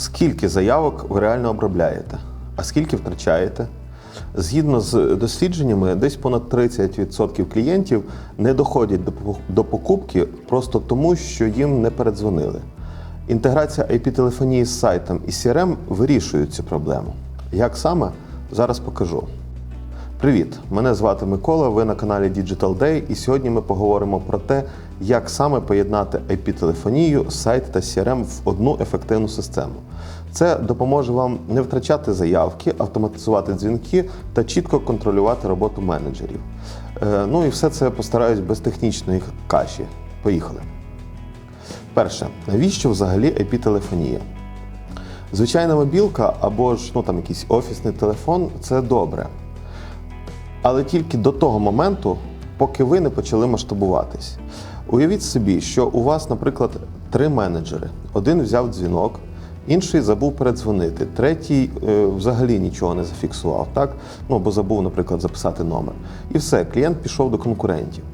Скільки заявок ви реально обробляєте, а скільки втрачаєте? Згідно з дослідженнями, десь понад 30% клієнтів не доходять до покупки просто тому, що їм не передзвонили. Інтеграція IP-телефонії з сайтом і CRM вирішує цю проблему. Як саме? Зараз покажу. Привіт! Мене звати Микола. Ви на каналі Digital Day, і сьогодні ми поговоримо про те, як саме поєднати IP-телефонію, сайт та CRM в одну ефективну систему. Це допоможе вам не втрачати заявки, автоматизувати дзвінки та чітко контролювати роботу менеджерів. Е, Ну і все це постараюсь без технічної каші. Поїхали. Перше, навіщо взагалі IP-телефонія? Звичайна мобілка або ж ну, там, якийсь офісний телефон це добре. Але тільки до того моменту, поки ви не почали масштабуватись. Уявіть собі, що у вас, наприклад, три менеджери. Один взяв дзвінок, інший забув передзвонити, третій е, взагалі нічого не зафіксував, так? Ну або забув, наприклад, записати номер. І все, клієнт пішов до конкурентів.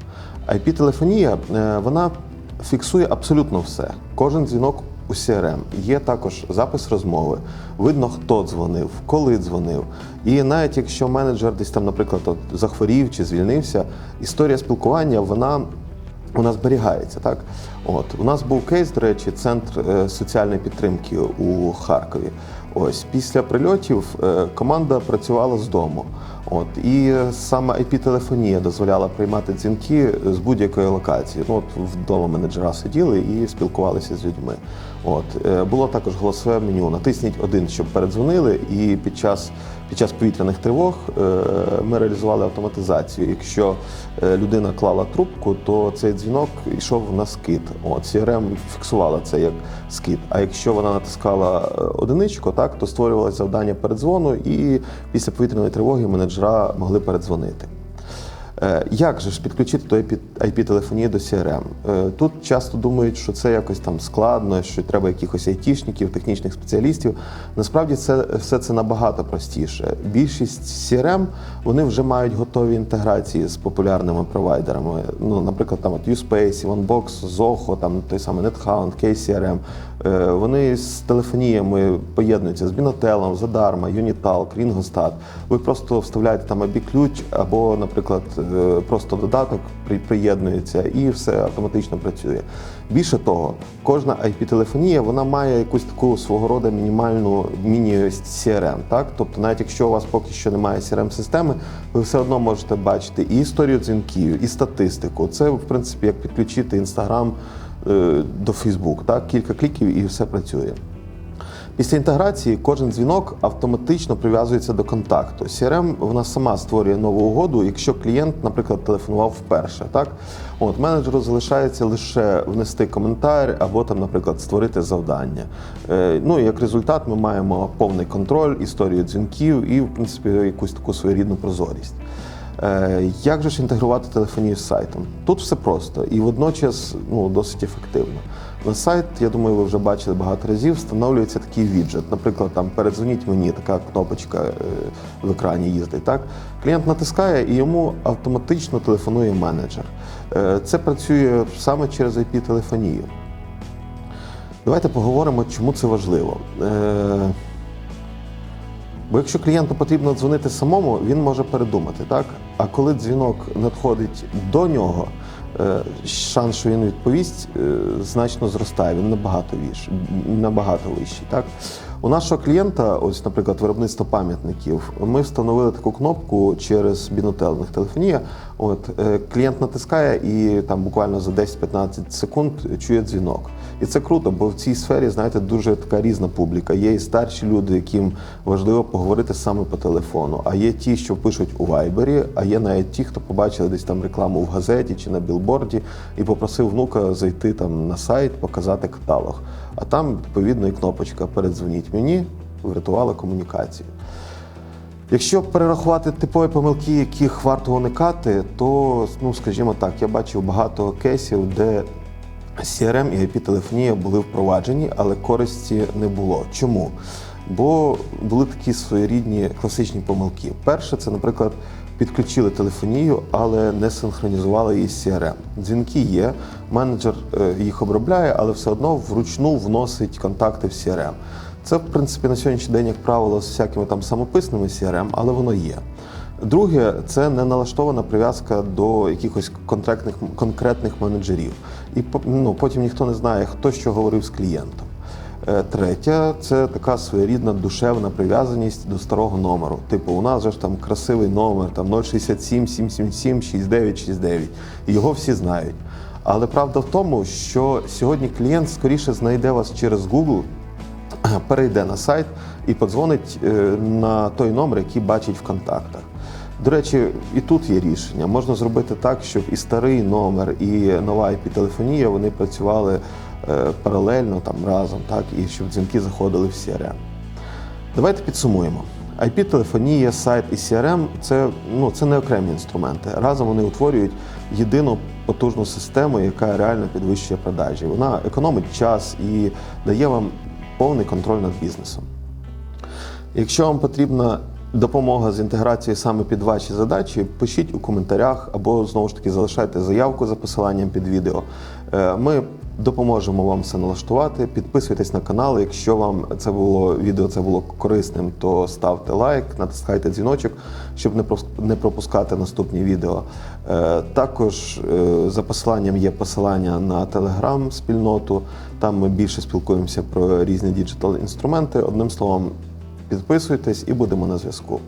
IP-телефонія е, вона фіксує абсолютно все. Кожен дзвінок у CRM. Є також запис розмови. Видно, хто дзвонив, коли дзвонив. І навіть якщо менеджер десь там, наприклад, от, захворів чи звільнився, історія спілкування вона. Вона зберігається, так? От у нас був кейс, до речі, центр е, соціальної підтримки у Харкові. Ось після прильотів е, команда працювала з дому. От і саме IP-телефонія дозволяла приймати дзвінки з будь-якої локації. Ну от вдома менеджера сиділи і спілкувалися з людьми. От е, було також голосове меню. Натисніть один, щоб передзвонили, і під час під час повітряних тривог е, ми реалізували автоматизацію. Якщо е, людина клала трубку, то цей дзвінок йшов на скид. От CRM фіксувала це як скид. А якщо вона натискала е, одиничку, так то створювалося завдання передзвону, і після повітряної тривоги менеджера могли передзвонити. Е, Як же ж підключити до IP-телефонії до CRM? Тут часто думають, що це якось там складно, що треба якихось айтішників, технічних спеціалістів. Насправді це все це набагато простіше. Більшість CRM вони вже мають готові інтеграції з популярними провайдерами. Ну, наприклад, там от Uspace, OneBox, Zoho, там той самий NetHound, KCRM. Е, Вони з телефоніями поєднуються з Binotel, Задарма, Unitalk, Ringostat. Ви просто вставляєте там абі ключ або, наприклад, просто додаток при- приєднується і все автоматично працює. Більше того, кожна IP-телефонія вона має якусь таку свого роду мінімальну міні-CRM. Так? Тобто, навіть якщо у вас поки що немає CRM-системи, ви все одно можете бачити і історію дзвінків, і статистику. Це, в принципі, як підключити Instagram е, до Facebook. Так? Кілька кліків і все працює. Після інтеграції кожен дзвінок автоматично прив'язується до контакту. CRM вона сама створює нову угоду, якщо клієнт, наприклад, телефонував вперше. Так, от менеджеру залишається лише внести коментар або там, наприклад, створити завдання. Е, ну і як результат, ми маємо повний контроль, історію дзвінків і, в принципі, якусь таку своєрідну прозорість. Е, Як же ж інтегрувати телефонію з сайтом? Тут все просто і водночас ну, досить ефективно. На сайт, я думаю, ви вже бачили багато разів, встановлюється такий віджит. Наприклад, там передзвоніть мені, така кнопочка е, в екрані їздить. Так? Клієнт натискає і йому автоматично телефонує менеджер. Е, Це працює саме через IP-телефонію. Давайте поговоримо, чому це важливо. Бо якщо клієнту потрібно дзвонити самому, він може передумати, так? А коли дзвінок надходить до нього, е, шанс, що він відповість, е, значно зростає. Він набагато віш, набагато вищий. Так? У нашого клієнта, ось, наприклад, виробництво пам'ятників, ми встановили таку кнопку через них телефонія. От е, клієнт натискає і там буквально за 10-15 секунд чує дзвінок. І це круто, бо в цій сфері, знаєте, дуже така різна публіка. Є і старші люди, яким важливо поговорити саме по телефону. А є ті, що пишуть у вайбері, а є навіть ті, хто побачили десь там рекламу в газеті чи на білборді і попросив внука зайти там на сайт, показати каталог. А там відповідно і кнопочка Передзвоніть мені врятувала комунікацію. Якщо перерахувати типові помилки, яких варто уникати, то, ну скажімо так, я бачив багато кейсів, де CRM і IP-телефонія були впроваджені, але користі не було. Чому? Бо були такі своєрідні класичні помилки. Перше, це, наприклад, підключили телефонію, але не синхронізували її з CRM. Дзвінки є, менеджер е, їх обробляє, але все одно вручну вносить контакти в CRM. Це, в принципі, на сьогоднішній день, як правило, з всякими там самописними CRM, але воно є. Друге, це не налаштована прив'язка до якихось конкретних, конкретних менеджерів. І ну, потім ніхто не знає, хто що говорив з клієнтом. Е, Третє це така своєрідна душевна прив'язаність до старого номеру. Типу, у нас же ж там красивий номер, там 067 777 6969. Його всі знають. Але правда в тому, що сьогодні клієнт скоріше знайде вас через Google, перейде на сайт і подзвонить е, на той номер, який бачить в контактах. До речі, і тут є рішення. Можна зробити так, щоб і старий номер, і нова IP-телефонія вони працювали е, паралельно там разом, так і щоб дзвінки заходили в CRM. Давайте підсумуємо. IP-телефонія, сайт і CRM – це, ну, це не окремі інструменти. Разом вони утворюють єдину потужну систему, яка реально підвищує продажі. Вона економить час і дає вам повний контроль над бізнесом. Якщо вам потрібна допомога з інтеграцією саме під ваші задачі, пишіть у коментарях або знову ж таки залишайте заявку за посиланням під відео. Е, Ми допоможемо вам все налаштувати. Підписуйтесь на канал. Якщо вам це було відео це було корисним, то ставте лайк, натискайте дзвіночок, щоб не пропускати наступні відео. Е, Також е, за посиланням є посилання на телеграм спільноту. Там ми більше спілкуємося про різні діджитал інструменти. Одним словом, підписуйтесь і будемо на зв'язку.